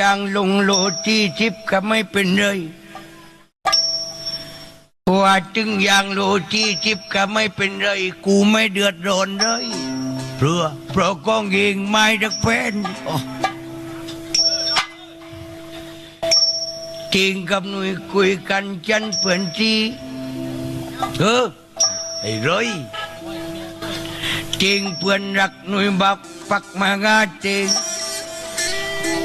ย่างลงโลที่ทิพก็ไม่เป็นเลยว่าจึงย่างโลที่ทิพก็ไม่เป็นไรกูไม่เดือดร้อนเลยเพราะเพราะกองเองไม่รักแฟนจริงกับหนุ่ยคุยกันจันเปื่อนทีเออไอ้ร้อยจริงเพื่อนรักหนุ่ยบักปักมางาเจง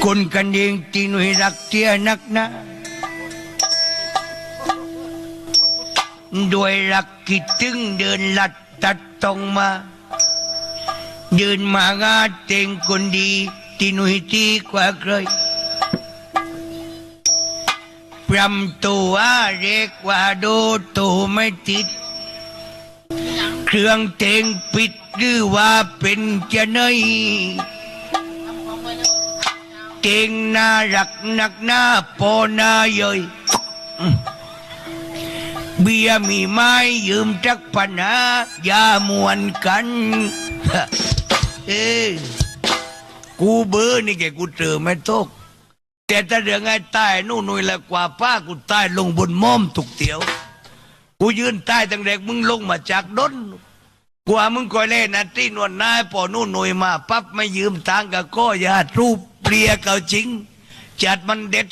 คนกันเองที่หนุ่ยรักเทียนักนะด้วยรักคิดถึงเดินลัดตัดตรงมา เดินมางาเต็งคนดีที่หนุ่ยที่กว่าใครพรำตัวเรียกว่าโดตัวไม่ติด เครื่องเต็งปิดหรือว่าเป็นจะเนย เก่งน่ารักนักหน้าปอนาเยยเบียมีไม้ยืมจักปัญหายามวนกัน เอ้กูเบอร์นี่แกกูเจอไม่ตกแต่ถ้าเรื่องไอ้ใต้นู่นนุ่ยละกว่าป้ากูใต้ลงบนม่อมถูกเตียว กูยืนใต้ตั้งแต่มึงลงมาจากดนกว่ามึงก็เล่นนะที่นวลนายพอนู่นหน่ยมาปั๊บไม่ยืมตังค์กับก็อย่ารูป เปลี่ยเก่าจริง จัดมันเด็ด